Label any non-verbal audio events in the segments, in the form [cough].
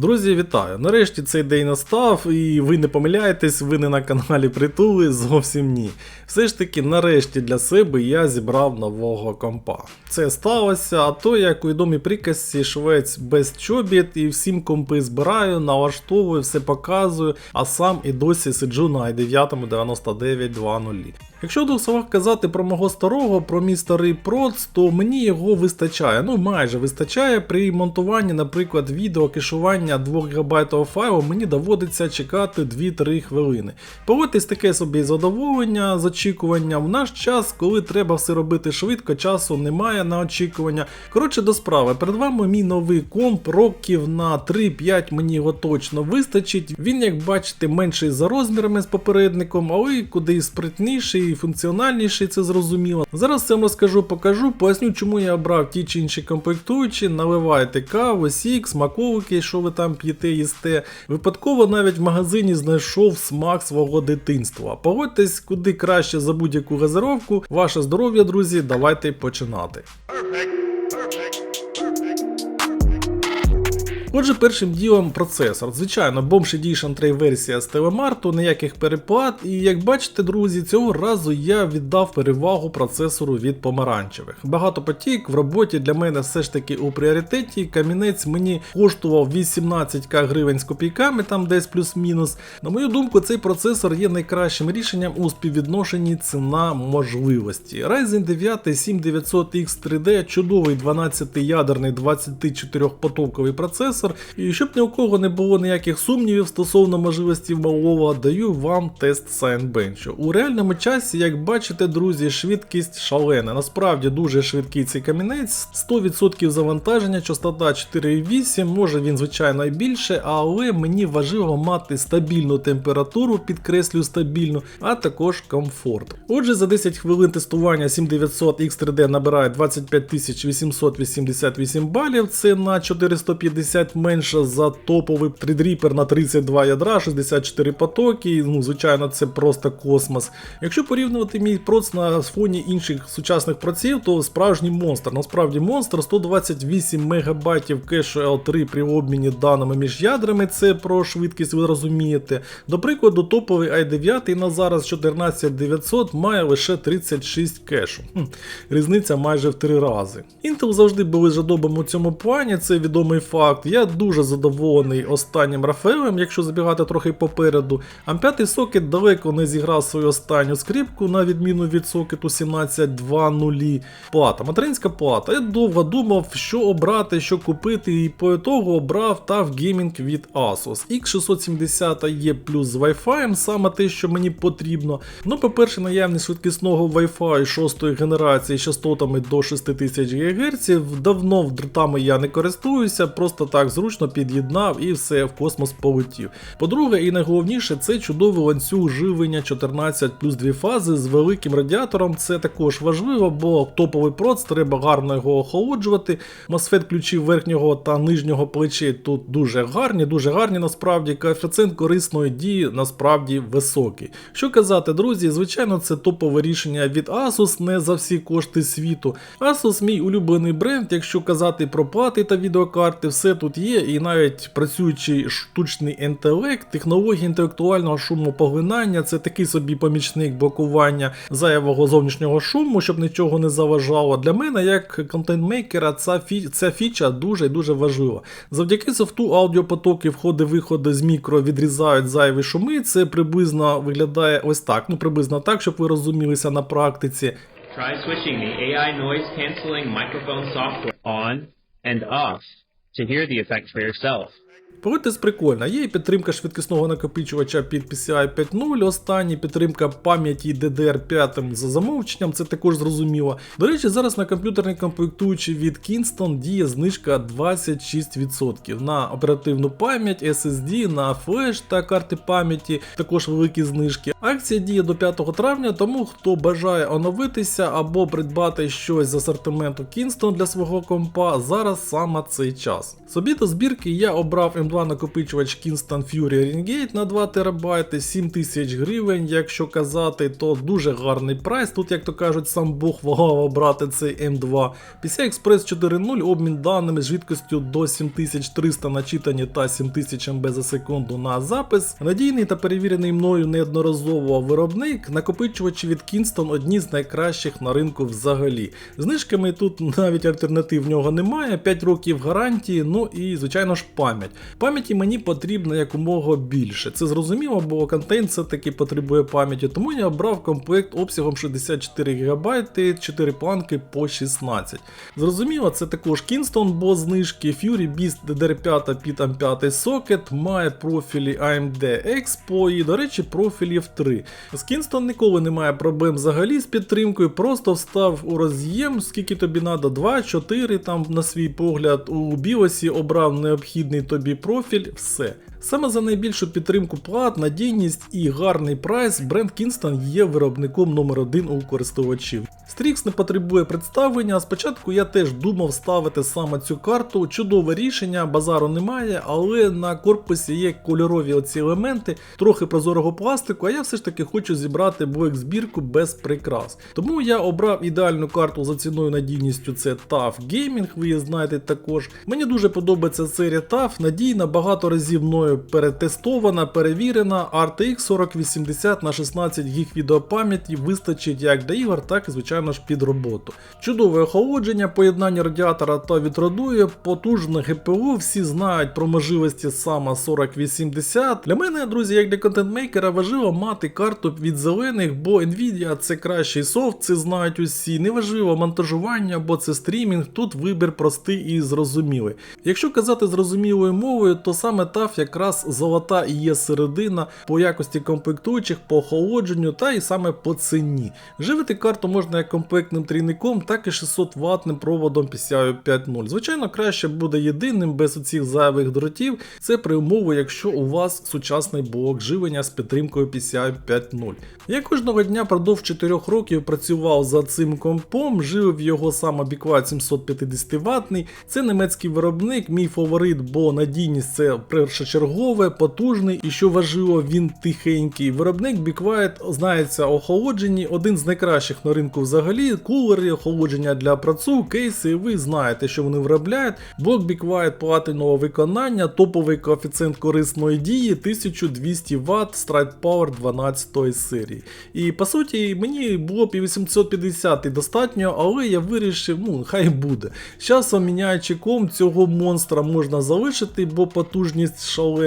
Друзі, вітаю! Нарешті цей день настав, і ви не помиляєтесь, ви не на каналі Притули, зовсім ні. Все ж таки, нарешті для себе я зібрав нового компа. Це сталося, а то як у відомій приказці швець без чобіт і всім компи збираю, налаштовую, все показую, а сам і досі сиджу на i9 9920. Якщо в двох словах казати про мого старого, про мій старий проц, то мені його вистачає, ну майже вистачає. При монтуванні, наприклад, відео кешування 2 ГБ файлу мені доводиться чекати 2-3 хвилини. Погодьтесь таке собі задоволення з очікування. В наш час, коли треба все робити швидко, часу немає на очікування. Коротше, до справи, перед вами мій новий комп, років на 3-5 мені його точно вистачить. Він, як бачите, менший за розмірами з попередником, але куди спритніший і функціональніший, це зрозуміло. Зараз це розкажу, покажу, поясню, чому я обрав ті чи інші комплектуючі, наливайте каву, сік, смаковики, що ви там п'єте, їсте. Випадково навіть в магазині знайшов смак свого дитинства. Погодьтесь, куди краще за будь-яку газировку. Ваше здоров'я, друзі, давайте починати. Отже, першим ділом процесор. Звичайно, Bomb Edition 3 версія з телемарту, ніяких перепад. І як бачите, друзі, цього разу я віддав перевагу процесору від помаранчевих. Багато потік в роботі для мене все ж таки у пріоритеті. Камінець мені коштував 18к гривень з копійками, там десь плюс-мінус. На мою думку, цей процесор є найкращим рішенням у співвідношенні ціна можливості. Ryzen 9 7900X 3D чудовий 12-ядерний 24-потоковий процесор. І щоб ні у кого не було ніяких сумнівів стосовно можливості малого, даю вам тест Scienbench. У реальному часі, як бачите, друзі, швидкість шалена. Насправді дуже швидкий цей камінець, 100% завантаження, частота 4,8, може він, звичайно, і більше, але мені важливо мати стабільну температуру, підкреслю стабільну, а також комфорт. Отже, за 10 хвилин тестування 7900 X3D набирає 25 888 балів, це на 450 менше за топовий трідріпер на 32 ядра, 64 потоки. Ну, звичайно, це просто космос. Якщо порівнювати мій проц на фоні інших сучасних проців, то справжній монстр. Насправді монстр 128 МБ кешу L3 при обміні даними між ядрами, це про швидкість, ви розумієте. До прикладу, топовий i9 на зараз 14900 має лише 36 кешу. Хм, різниця майже в 3 рази. Intel завжди були жадобом у цьому плані, це відомий факт. Я дуже задоволений останнім Рафаелем, якщо забігати трохи попереду. А п'ятий сокет далеко не зіграв свою останню скрипку, на відміну від сокету 17.2.0. Плата, материнська плата. Я довго думав, що обрати, що купити, і по того обрав TAF Gaming від Asus. X670 e плюс з Wi-Fi, саме те, що мені потрібно. Ну, по-перше, наявність швидкісного Wi-Fi 6 генерації з частотами до 6000 ГГц. Давно дротами я не користуюся, просто так зручно під'єднав і все в космос полетів. По-друге, і найголовніше, це чудовий ланцюг живлення 14 плюс 2 фази з великим радіатором. Це також важливо, бо топовий проц треба гарно його охолоджувати. MOSFET ключів верхнього та нижнього плечей тут дуже гарні, дуже гарні насправді. Коефіцієнт корисної дії насправді високий. Що казати, друзі, звичайно, це топове рішення від Asus, не за всі кошти світу. Asus мій улюблений бренд, якщо казати про плати та відеокарти, все тут є, і навіть працюючий штучний інтелект, технології інтелектуального шумопоглинання це такий собі помічник блокування зайвого зовнішнього шуму, щоб нічого не заважало. Для мене, як контентмейкера, ця, фі... ця фіча дуже дуже важлива. Завдяки софту аудіопотоки входи-виходи з мікро відрізають зайві шуми. Це приблизно виглядає ось так. Ну приблизно так, щоб ви розумілися на практиці. Try switching the AI noise canceling microphone software on and off to hear the effect for yourself. Погодьтесь прикольно, є і підтримка швидкісного накопичувача під PCI 5.0, останній підтримка пам'яті DDR5 за замовченням, це також зрозуміло. До речі, зараз на комп'ютерний комплектуючий від Kingston діє знижка 26% на оперативну пам'ять, SSD, на флеш та карти пам'яті, також великі знижки. Акція діє до 5 травня, тому хто бажає оновитися або придбати щось з асортименту Kingston для свого компа, зараз саме цей час. Собі до збірки я обрав M2 накопичувач Kingston Fury Ringate на 2 ТБ, 7000 гривень, якщо казати, то дуже гарний прайс. Тут, як то кажуть, сам Бог вагав обрати цей M2. PCI Express 4.0, обмін даними з швидкістю до 7300 на читання та 7000 МБ за секунду на запис. Надійний та перевірений мною неодноразово виробник. Накопичувачі від Kingston одні з найкращих на ринку взагалі. Знижками тут навіть альтернатив в нього немає, 5 років гарантії, ну і звичайно ж пам'ять. Пам'яті мені потрібно якомога більше. Це зрозуміло, бо контент все-таки потребує пам'яті, тому я обрав комплект обсягом 64 ГБ, 4 планки по 16. Зрозуміло, це також Kingston, бо знижки Fury Beast DDR5 під M5 сокет, має профілі AMD Expo і, до речі, профілів 3. З Kingston ніколи немає проблем взагалі з підтримкою, просто встав у роз'єм, скільки тобі треба, 2, 4 там на свій погляд. У BIOS обрав необхідний тобі профіль, все. Саме за найбільшу підтримку плат, надійність і гарний прайс бренд Kingston є виробником номер один у користувачів. Strix не потребує представлення. Спочатку я теж думав ставити саме цю карту. Чудове рішення, базару немає, але на корпусі є кольорові оці елементи, трохи прозорого пластику, а я все ж таки хочу зібрати блек збірку без прикрас. Тому я обрав ідеальну карту за ціною надійністю. Це TAF Gaming, ви її знаєте також. Мені дуже подобається серія TAF, надійна, багато разів мною перетестована, перевірена. RTX 4080 на 16 ГБ відеопам'яті вистачить як для ігор, так і звичайно ж під роботу. Чудове охолодження, поєднання радіатора та вітродує, потужне ГПУ, всі знають про можливості сама 4080. Для мене, друзі, як для контентмейкера, важливо мати карту від зелених, бо Nvidia це кращий софт, це знають усі. Неважливо монтажування, бо це стрімінг, тут вибір простий і зрозумілий. Якщо казати зрозумілою мовою, то саме TAF якраз золота і є середина по якості комплектуючих, по охолодженню та і саме по ціні. Живити карту можна як комплектним трійником, так і 600 ватним проводом PCI 5.0. Звичайно, краще буде єдиним без оцих зайвих дротів. Це при умові, якщо у вас сучасний блок живлення з підтримкою PCI 5.0. Я кожного дня продовж 4 років працював за цим компом, живив його саме Bickwide 750 ватний. Це німецький виробник, мій фаворит, бо надійність це першочергове, потужний і що важливо, він тихенький. Виробник Bickwide знається охолодженні, один з найкращих на ринку взагалі. Кулери, охолодження для працю, кейси, ви знаєте, що вони виробляють. Блок Bickwide платинового виконання, топовий коефіцієнт корисної дії 1200 Вт, Stride Power 12 серії. І по суті, мені було б і 850 достатньо, але я вирішив, ну хай буде. З часом міняючи ком, цього монстра можна залишити, бо потужність шалена.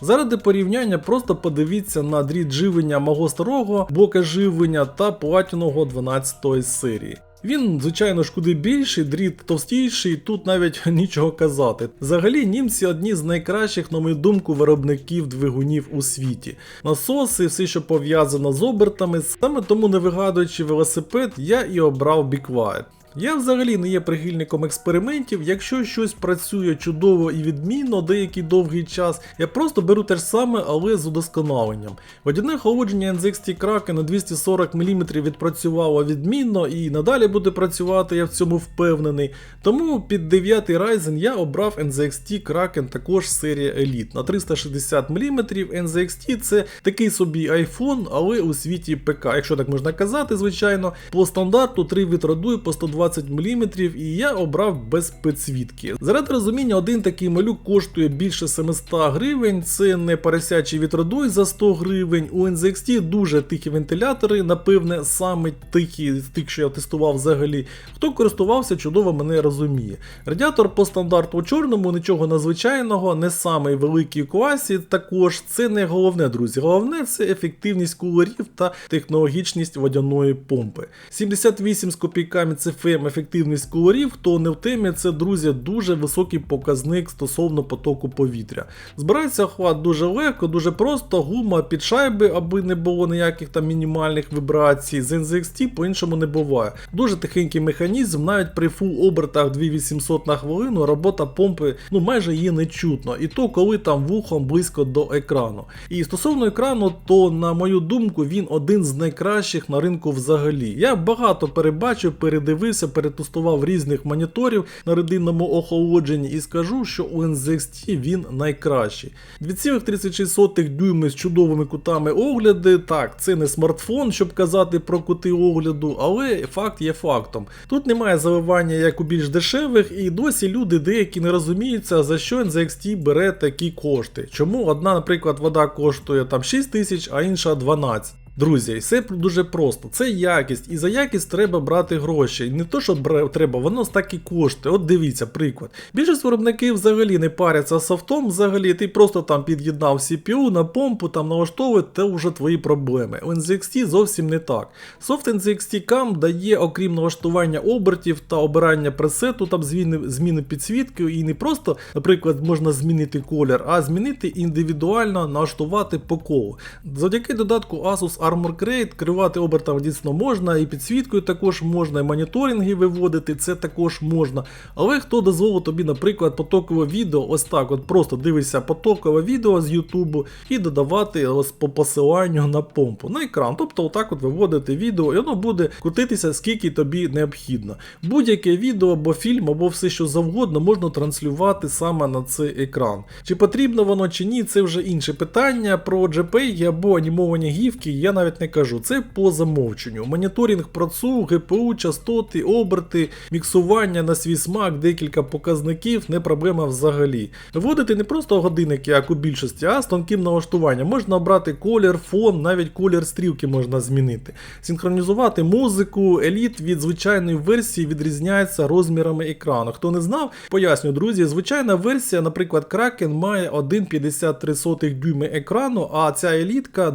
Заради порівняння, просто подивіться на дріт живлення мого старого блока живлення та платіного 12 серії. Він, звичайно ж, куди більший, дріт товстіший, тут навіть [laughs] нічого казати. Взагалі, німці одні з найкращих, на мою думку, виробників двигунів у світі. Насоси, все, що пов'язано з обертами, саме тому не вигадуючи велосипед, я і обрав Bickwide. Я взагалі не є прихильником експериментів. Якщо щось працює чудово і відмінно деякий довгий час, я просто беру те ж саме, але з удосконаленням. Водяне охолодження NZXT Kraken на 240 мм відпрацювало відмінно і надалі буде працювати, я в цьому впевнений. Тому під 9 Ryzen я обрав NZXT Kraken також серія Elite на 360 мм. NZXT це такий собі iPhone, але у світі ПК, якщо так можна казати, звичайно, по стандарту 3 вітрадує по 120 мм, і я обрав без підсвітки. Заради розуміння, один такий малюк коштує більше 700 гривень. Це не поросячий вітродуй за 100 гривень. У NZXT дуже тихі вентилятори, напевне, саме тихі з тих, що я тестував взагалі. Хто користувався, чудово мене розуміє. Радіатор по стандарту чорному, нічого надзвичайного, не самий великий у класі. Також це не головне, друзі. Головне це ефективність кулерів та технологічність водяної помпи. 78 з копійками це ФМ ефективність кулерів, хто не в темі, це, друзі, дуже високий показник стосовно потоку повітря. Збирається охват дуже легко, дуже просто, гума під шайби, аби не було ніяких там мінімальних вібрацій. З NZXT по-іншому не буває. Дуже тихенький механізм, навіть при фул обертах 2800 на хвилину робота помпи ну майже її не чутно. І то коли там вухом близько до екрану. І стосовно екрану, то на мою думку він один з найкращих на ринку взагалі. Я багато перебачив, передивився подивився, перетестував різних моніторів на рединному охолодженні і скажу, що у NZXT він найкращий. 2,36 дюйми з чудовими кутами огляди. Так, це не смартфон, щоб казати про кути огляду, але факт є фактом. Тут немає заливання як у більш дешевих, і досі люди деякі не розуміються, за що NZXT бере такі кошти. Чому одна, наприклад, вода коштує там 6 тисяч, а інша 12. Друзі, все дуже просто. Це якість, і за якість треба брати гроші. І не то, що треба, воно так і коштує. От дивіться, приклад. Більшість виробників взагалі не паряться з софтом, взагалі ти просто там під'єднав CPU на помпу, там налаштовує, це вже твої проблеми. У NZXT зовсім не так. Софт NZXT Cam дає, окрім налаштування обертів та обирання пресету, там зміни, зміни підсвітки, і не просто, наприклад, можна змінити колір, а змінити індивідуально налаштувати по колу. Завдяки додатку Asus Armor Crate керувати обертами дійсно можна, і підсвіткою також можна, і моніторинги виводити, це також можна. Але хто дозволив тобі, наприклад, потокове відео, ось так, от просто дивишся потокове відео з Ютубу і додавати ось по посиланню на помпу на екран. Тобто, отак от виводити відео, і воно буде крутитися скільки тобі необхідно. Будь-яке відео або фільм, або все що завгодно можна транслювати саме на цей екран. Чи потрібно воно чи ні, це вже інше питання. Про JPEG або анімовані гівки я навіть не кажу. Це по замовченню. Моніторинг процу, GPU, частоти, оберти, міксування на свій смак, декілька показників, не проблема взагалі. Вводити не просто годинники, як у більшості, а з тонким налаштуванням. Можна обрати колір, фон, навіть колір стрілки можна змінити. Синхронізувати музику, еліт від звичайної версії відрізняється розмірами екрану. Хто не знав, поясню, друзі, звичайна версія, наприклад, Kraken має 1,53 дюйми екрану, а ця елітка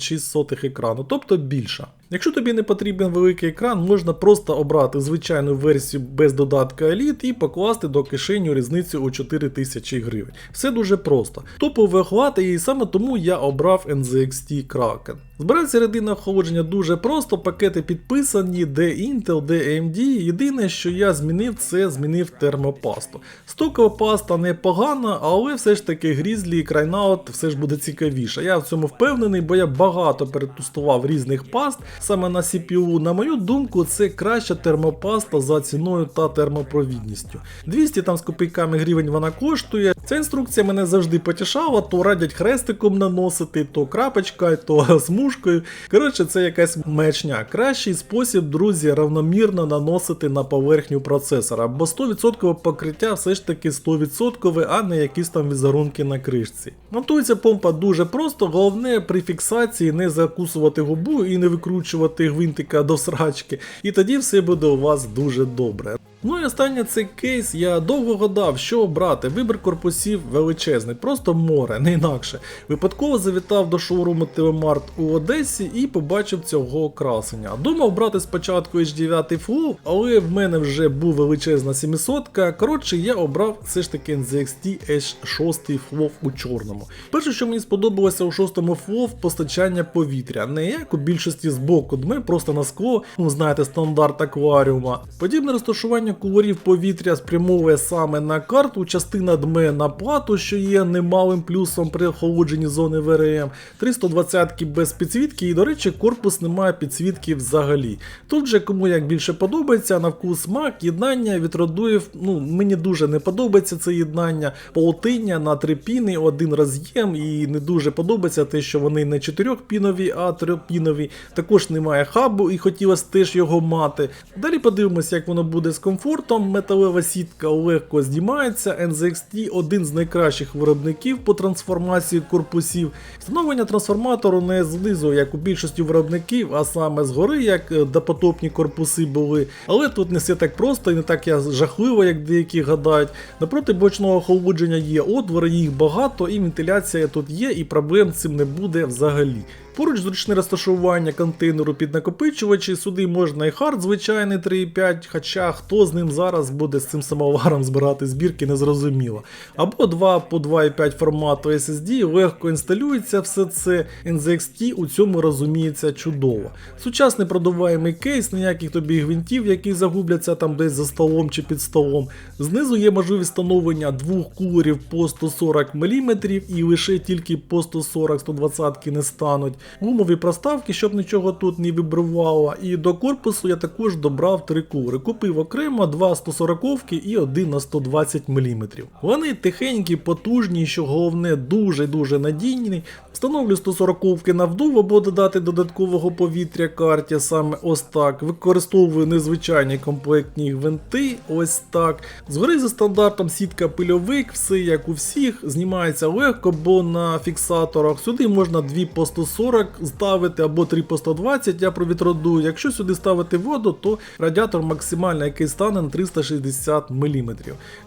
2,36 екрану, тобто більша. Якщо тобі не потрібен великий екран, можна просто обрати звичайну версію без додатка Elite і покласти до кишеню різницю у 4000 гривень. Все дуже просто. Топовий охват, і саме тому я обрав NZXT Kraken. Збирається рединне охолодження дуже просто, пакети підписані, де Intel, де AMD. Єдине, що я змінив, це змінив термопасту. Стокова паста непогана, але все ж таки Grizzly і Crynaut все ж буде цікавіше. Я в цьому впевнений, бо я багато перетестував різних паст саме на CPU. На мою думку, це краща термопаста за ціною та термопровідністю. 200 там з копійками гривень вона коштує. Ця інструкція мене завжди потішала, то радять хрестиком наносити, то крапочкою, то [laughs] смужкою. Коротше, це якась мечня. Кращий спосіб, друзі, равномірно наносити на поверхню процесора, бо 100% покриття все ж таки 100%, а не якісь там візерунки на кришці. Монтується помпа дуже просто, головне при фіксації не закусувати губу і не викручувати гвинтика до срачки, і тоді все буде у вас дуже добре. Ну і останнє цей кейс. Я довго гадав, що обрати. Вибір корпусів величезний, просто море, не інакше. Випадково завітав до шоуруму Телемарт у Одесі і побачив цього красення. Думав брати спочатку H9 Flow, але в мене вже був величезна 700. Коротше, я обрав все ж таки NZXT H6 Flow у чорному. Перше, що мені сподобалося у шостому Flow, постачання повітря. Не як у більшості з боку дме, просто на скло, ну знаєте, стандарт акваріума. Подібне розташування кулерів повітря спрямовує саме на карту, частина дме на плату, що є немалим плюсом при охолодженні зони ВРМ. 320-ки без підсвітки, і, до речі, корпус не має підсвітки взагалі. Тут же кому як більше подобається, на вкус смак, єднання від родуїв, ну мені дуже не подобається це єднання, паутиння на три піни, один роз'єм, і не дуже подобається те, що вони не чотирьохпінові, а трьохпінові. Також немає хабу і хотілося теж його мати. Далі подивимося, як воно буде з комфортом. Металева сітка легко знімається. NZXT один з найкращих виробників по трансформації корпусів. Встановлення трансформатору не знизу, як у більшості виробників, а саме згори, як е, допотопні корпуси були. Але тут не все так просто і не так жахливо, як деякі гадають. Напроти бочного охолодження є отвори, їх багато, і вентиляція тут є, і проблем з цим не буде взагалі. Поруч зручне розташування контейнеру під накопичувачі, сюди можна і хард звичайний 3.5, хоча хто з ним зараз буде з цим самоваром збирати збірки, не зрозуміло. Або 2 по 2.5 формату SSD, легко інсталюється все це. NZXT у цьому розуміється чудово. Сучасний продуваємий кейс, ніяких тобі гвинтів, які загубляться там десь за столом чи під столом. Знизу є можливість встановлення двох кулерів по 140 мм і лише тільки по 140-120 не стануть. Гумові проставки, щоб нічого тут не вибривало. І до корпусу я також добрав три кури. Купив окремо два 140 і один на 120 мм. Вони тихенькі, потужні, що головне дуже-дуже надійні. Встановлю 140 на вдув або додати додаткового повітря карті саме ось так. Використовую незвичайні комплектні гвинти, ось так. Згори за стандартом сітка пильовик, все як у всіх, знімається легко, бо на фіксаторах сюди можна 2 по 140 ставити або 3 по 120, я провітродую. Якщо сюди ставити воду, то радіатор максимально який стане на 360 мм.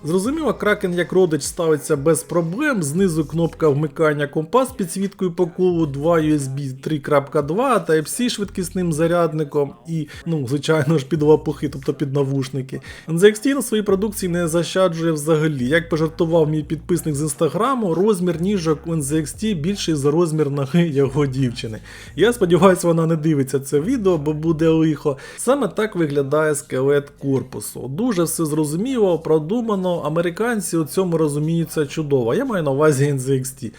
Зрозуміло, кракен як родич ставиться без проблем. Знизу кнопка вмикання компас з підсвіткою по колу, 2 USB 3.2, Type-C швидкісним зарядником і, ну, звичайно ж, під лапухи, тобто під навушники. NZXT на своїй продукції не защаджує взагалі. Як пожартував мій підписник з інстаграму, розмір ніжок у NZXT більший за розмір ноги його дівчини. Я сподіваюся, вона не дивиться це відео, бо буде лихо. Саме так виглядає скелет корпусу. Дуже все зрозуміло, продумано. Американці у цьому розуміються чудово. Я маю на увазі NZXT.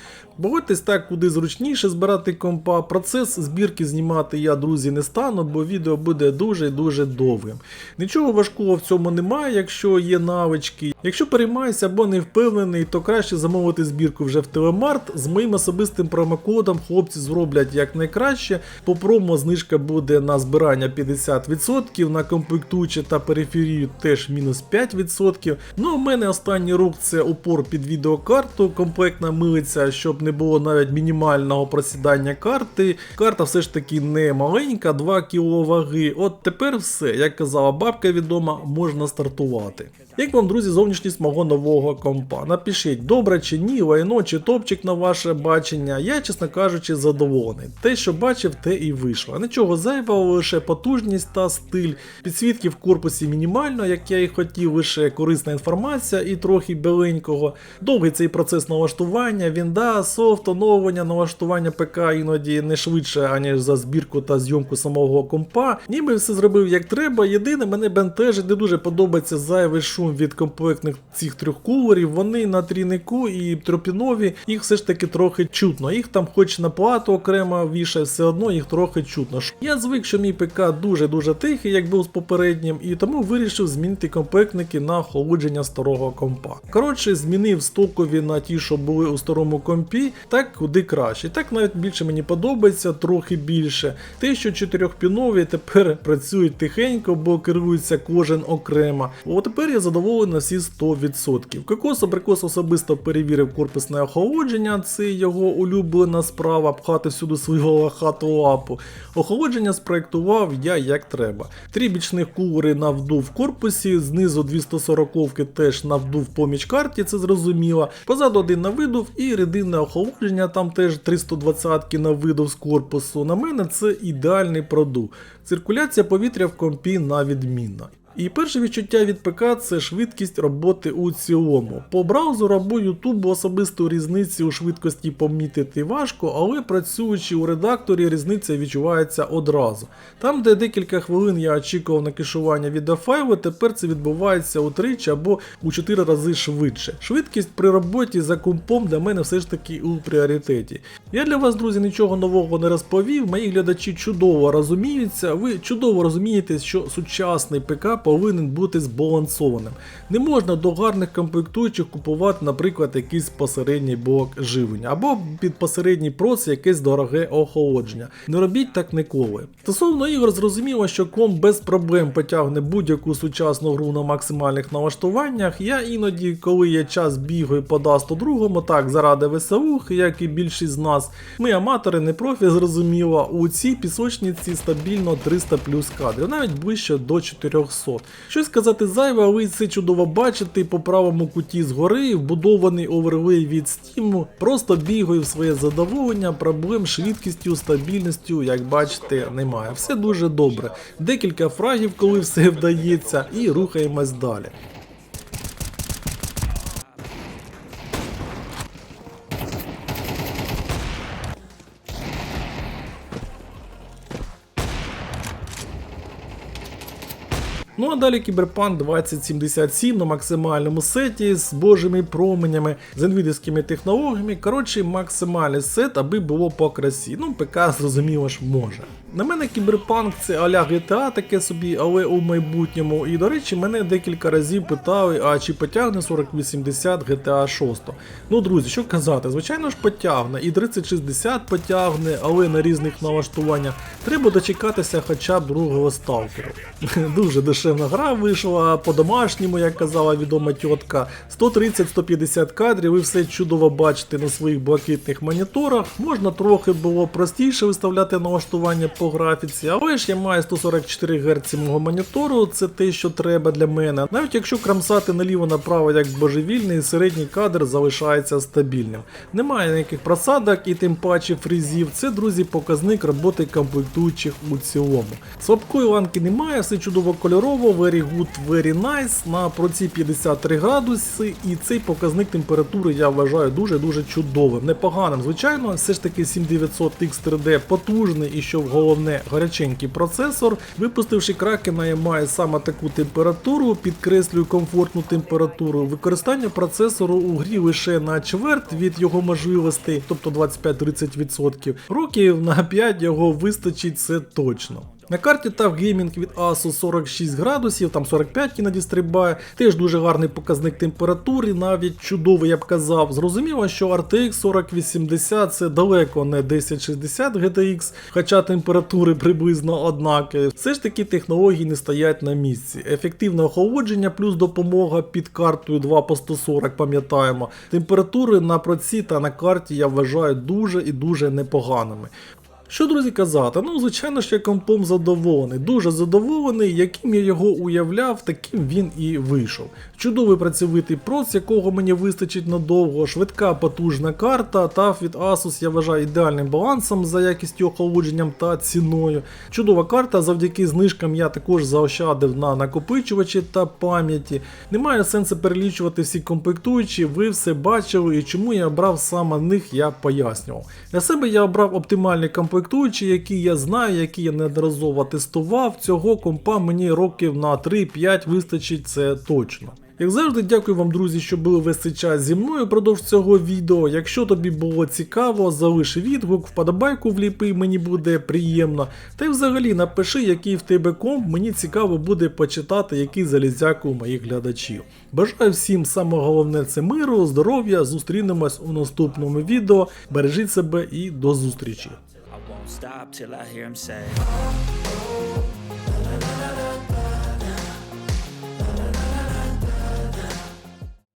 Погодьтесь так, куди зручніше збирати компа. Процес збірки знімати я, друзі, не стану, бо відео буде дуже і дуже довгим. Нічого важкого в цьому немає, якщо є навички. Якщо переймаєшся або не впевнений, то краще замовити збірку вже в Телемарт. З моїм особистим промокодом хлопці зроблять як найкраще. По промо знижка буде на збирання 50%, на комплектуючі та периферію теж мінус 5%. Ну, у мене останній рух це упор під відеокарту, комплектна милиця, щоб не було навіть мінімального просідання карти. Карта все ж таки не маленька, 2 кіло ваги. От тепер все, як казала бабка відома, можна стартувати. Як вам, друзі, зовнішність мого нового компа? Напишіть, добре чи ні, лайно чи топчик на ваше бачення. Я, чесно кажучи, задоволений. Те, що бачив, те і вийшло. Нічого зайвого, лише потужність та стиль. Підсвітки в корпусі мінімально, як я і хотів, лише корисна інформація і трохи біленького. Довгий цей процес налаштування, вінда, софт, оновлення, налаштування ПК іноді не швидше, аніж за збірку та зйомку самого компа. Ніби все зробив як треба. Єдине, мене бентежить, не дуже подобається зайвий шум від комплектних цих трьох кулерів. Вони на трійнику і тропінові, їх все ж таки трохи чутно. Їх там, хоч на плату окремо вішає, все одно їх трохи чутно. Я звик, що мій ПК дуже-дуже тихий, як був з попереднім, і тому вирішив змінити комплектники на охолодження старого компа. Коротше, змінив стокові на ті, що були у старому компі, так куди краще. Так навіть більше мені подобається, трохи більше. Те, що чотирьохпінові тепер працюють тихенько, бо керується кожен окремо. От тепер я задоволений на всі 100%. Кокос Абрикос особисто перевірив корпусне охолодження, це його улюблена справа пхати всюди свою лохату лапу. Охолодження спроектував я як треба. Три бічних кулери на вдув в корпусі, знизу 240-ки теж на вдув поміч карті, це зрозуміло. Позаду один на видув і рідинне охолодження, там теж 320-ки на видув з корпусу. На мене це ідеальний продув. Циркуляція повітря в компі на відмінна. І перше відчуття від ПК це швидкість роботи у цілому. По браузеру або Ютубу особисту різниці у швидкості помітити важко, але працюючи у редакторі, різниця відчувається одразу. Там, де декілька хвилин я очікував на кешування відеофайлу, тепер це відбувається утричі або у 4 рази швидше. Швидкість при роботі за компом для мене все ж таки у пріоритеті. Я для вас, друзі, нічого нового не розповів. Мої глядачі чудово розуміються. Ви чудово розумієте, що сучасний ПК повинен бути збалансованим. Не можна до гарних комплектуючих купувати, наприклад, якийсь посередній блок живлення, або під посередній проц якесь дороге охолодження. Не робіть так ніколи. Стосовно ігор, зрозуміло, що ком без проблем потягне будь-яку сучасну гру на максимальних налаштуваннях. Я іноді, коли є час бігаю по Dust 2, так заради веселух, як і більшість з нас. Ми аматори, не профі, зрозуміло. У цій пісочниці стабільно 300 плюс кадрів, навіть ближче до 400. Щось сказати зайве, але це чудово бачити по правому куті згори, вбудований оверлей від Steam. Просто бігаю в своє задоволення, проблем з швидкістю, стабільністю, як бачите, немає. Все дуже добре. Декілька фрагів, коли все вдається, і рухаємось далі. А далі Кіберпанк 2077 на максимальному сеті з божими променями, з інвідівськими технологіями. Коротше, максимальний сет, аби було по красі. Ну, ПК зрозуміло ж може. На мене Cyberpunk це аля GTA таке собі, але у майбутньому. І до речі, мене декілька разів питали, а чи потягне 4080 GTA 6. Ну, друзі, що казати, звичайно ж потягне, і 3060 потягне, але на різних налаштуваннях. Треба дочекатися хоча б другого сталкеру. [laughs] Дуже дешевна гра вийшла по-домашньому, як казала відома тітка. 130-150 кадрів, ви все чудово бачите на своїх блакитних моніторах. Можна трохи було простіше виставляти налаштування по графіці, але ж я маю 144 Гц мого монітору, це те, що треба для мене. Навіть якщо крамсати наліво направо як божевільний, середній кадр залишається стабільним. Немає ніяких просадок і тим паче фрізів. Це, друзі, показник роботи комплектуючих у цілому. Слабкої ланки немає, все чудово кольорово, very good, very nice. На проці 53 градуси, і цей показник температури я вважаю дуже-дуже чудовим. Непоганим, звичайно, все ж таки 7900 X3D потужний і що головне гаряченький процесор. Випустивши кракена, я маю саме таку температуру, підкреслюю комфортну температуру. Використання процесору у грі лише на чверть від його можливостей, тобто 25-30%. Років на 5 його вистачить це точно. На карті TAF Gaming від ASUS 46 градусів, там 45 іноді теж дуже гарний показник температури, навіть чудовий, я б казав. Зрозуміло, що RTX 4080 це далеко не 1060 GTX, хоча температури приблизно однакові. Все ж таки технології не стоять на місці. Ефективне охолодження плюс допомога під картою 2 по 140, пам'ятаємо. Температури на проці та на карті я вважаю дуже і дуже непоганими. Що, друзі, казати? Ну, звичайно ж, я компом задоволений, дуже задоволений, яким я його уявляв, таким він і вийшов. Чудовий працьовитий проц, якого мені вистачить надовго, швидка потужна карта, TAF від Asus я вважаю ідеальним балансом за якістю охолодженням та ціною. Чудова карта, завдяки знижкам я також заощадив на накопичувачі та пам'яті. Немає сенсу перелічувати всі комплектуючі, ви все бачили і чому я обрав саме них, я пояснював. Для себе я обрав оптимальні комплектуючі, які я знаю, які я неодноразово тестував. Цього компа мені років на 3-5 вистачить, це точно. Як завжди, дякую вам, друзі, що були весь цей час зі мною впродовж цього відео. Якщо тобі було цікаво, залиши відгук, вподобайку вліпи, мені буде приємно. Та й взагалі напиши, який в тебе комп, мені цікаво буде почитати, який залізяк у моїх глядачів. Бажаю всім саме головне це миру, здоров'я, зустрінемось у наступному відео. Бережіть себе і до зустрічі. Won't stop till I hear him say.